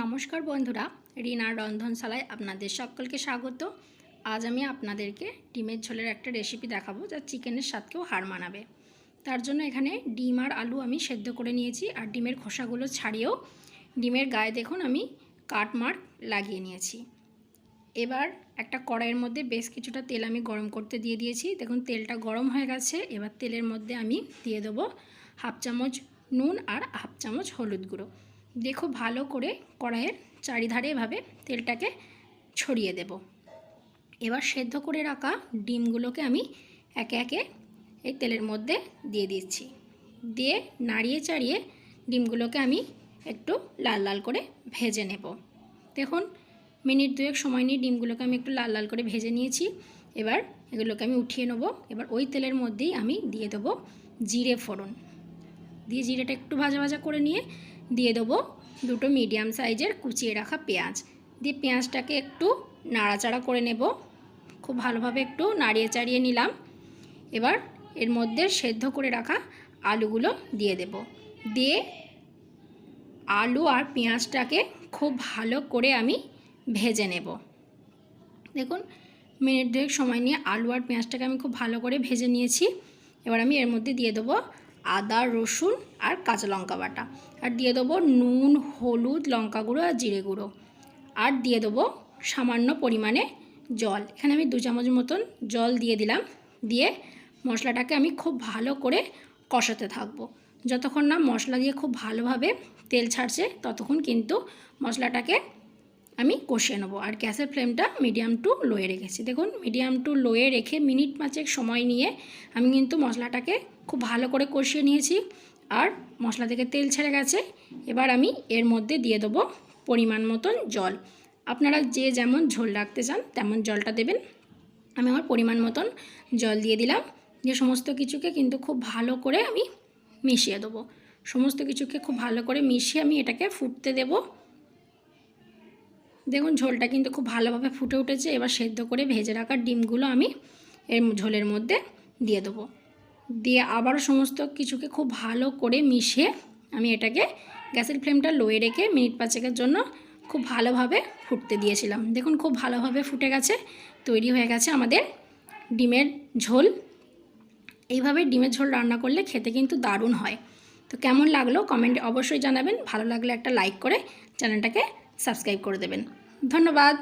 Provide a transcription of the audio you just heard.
নমস্কার বন্ধুরা রিনার রন্ধনশালায় আপনাদের সকলকে স্বাগত। আজ আমি আপনাদেরকে ডিমের ঝোলের একটা রেসিপি দেখাবো যা চিকেনের স্বাদকেও হার মানাবে। তার জন্য এখানে ডিম আর আলু আমি সেদ্ধ করে নিয়েছি আর ডিমের খোসাগুলো ছাড়িয়েও ডিমের গায়ে দেখুন আমি কাটমার্ক লাগিয়ে নিয়েছি। এবার একটা কড়াইয়ের মধ্যে বেশ কিছুটা তেল আমি গরম করতে দিয়ে দিয়েছি। দেখুন, তেলটা গরম হয়ে গেছে। এবার তেলের মধ্যে আমি দিয়ে দেবো হাফ চামচ নুন আর হাফ চামচ হলুদ গুঁড়ো। দিয়ে খুব ভালো করে কড়াইয়ের চারিধারে এভাবে তেলটাকে ছড়িয়ে দেব। এবার সেদ্ধ করে রাখা ডিমগুলোকে আমি একে একে এই তেলের মধ্যে দিয়ে দিচ্ছি। দিয়ে নাড়িয়ে চাড়িয়ে ডিমগুলোকে আমি একটু লাল লাল করে ভেজে নেব। দেখুন, মিনিট দুয়েক সময় নিয়ে ডিমগুলোকে আমি একটু লাল লাল করে ভেজে নিয়েছি। এবার এগুলোকে আমি উঠিয়ে নেব। এবার ওই তেলের মধ্যেই আমি দিয়ে দেবো জিরে ফোড়ন। দিয়ে জিরেটা একটু ভাজা ভাজা করে নিয়ে দিয়ে দেবো দুটো মিডিয়াম সাইজের কুচিয়ে রাখা পেঁয়াজ। দিয়ে পেঁয়াজটাকে একটু নাড়াচাড়া করে নেব। খুব ভালোভাবে একটু নাড়িয়ে চাড়িয়ে নিলাম। এবার এর মধ্যে সেদ্ধ করে রাখা আলুগুলো দিয়ে দেব। দিয়ে আলু আর পেঁয়াজটাকে খুব ভালো করে আমি ভেজে নেব। দেখুন, মিনিট দুয়েক সময় নিয়ে আলু আর পেঁয়াজটাকে আমি খুব ভালো করে ভেজে নিয়েছি। এবার আমি এর মধ্যে দিয়ে দেবো আদা, রসুন আর কাঁচা লঙ্কা বাটা। আর দিয়ে দেবো নুন, হলুদ, লঙ্কা গুঁড়ো আর জিরে গুঁড়ো। আর দিয়ে দেবো সামান্য পরিমাণে জল। এখানে আমি দু চামচ মতন জল দিয়ে দিলাম। দিয়ে মশলাটাকে আমি খুব ভালো করে কষাতে থাকব। যতক্ষণ না মশলা দিয়ে খুব ভালোভাবে তেল ছাড়ছে, ততক্ষণ কিন্তু মশলাটাকে আমি কষিয়ে নেব। আর গ্যাসের ফ্লেমটা মিডিয়াম টু লোয়ে রেখেছি। দেখুন, মিডিয়াম টু লোয়ে রেখে মিনিট পাঁচেক সময় নিয়ে আমি কিন্তু মশলাটাকে খুব ভালো করে কষিয়ে নিয়েছি। আর মশলা থেকে তেল ছেড়ে গেছে। এবার আমি এর মধ্যে দিয়ে দেবো পরিমাণ মতন জল। আপনারা যে যেমন ঝোল রাখতে চান, তেমন জলটা দেবেন। আমি আমার পরিমাণ মতন জল দিয়ে দিলাম। যে সমস্ত কিছুকে কিন্তু খুব ভালো করে আমি মিশিয়ে দেবো। সমস্ত কিছুকে খুব ভালো করে মিশিয়ে আমি এটাকে ফুটতে দেবো। দেখুন, ঝোলটা কিন্তু খুব ভালোভাবে ফুটে উঠেছে। এবার সেদ্ধ করে ভেজে রাখা ডিমগুলো আমি এর ঝোলের মধ্যে দিয়ে দেবো। দিয়ে আবারও সমস্ত কিছুকে খুব ভালো করে মিশিয়ে আমি এটাকে গ্যাসের ফ্লেমটা লোয়ে রেখে মিনিট পাঁচেকের জন্য খুব ভালোভাবে ফুটতে দিয়েছিলাম। দেখুন, খুব ভালোভাবে ফুটে গেছে, তৈরি হয়ে গেছে আমাদের ডিমের ঝোল। এইভাবে ডিমের ঝোল রান্না করলে খেতে কিন্তু দারুণ হয়। তো কেমন লাগল? কমেন্টে অবশ্যই জানাবেন। ভালো লাগলে একটা লাইক করে চ্যানেলটাকে সাবস্ক্রাইব করে দেবেন। ধন্যবাদ।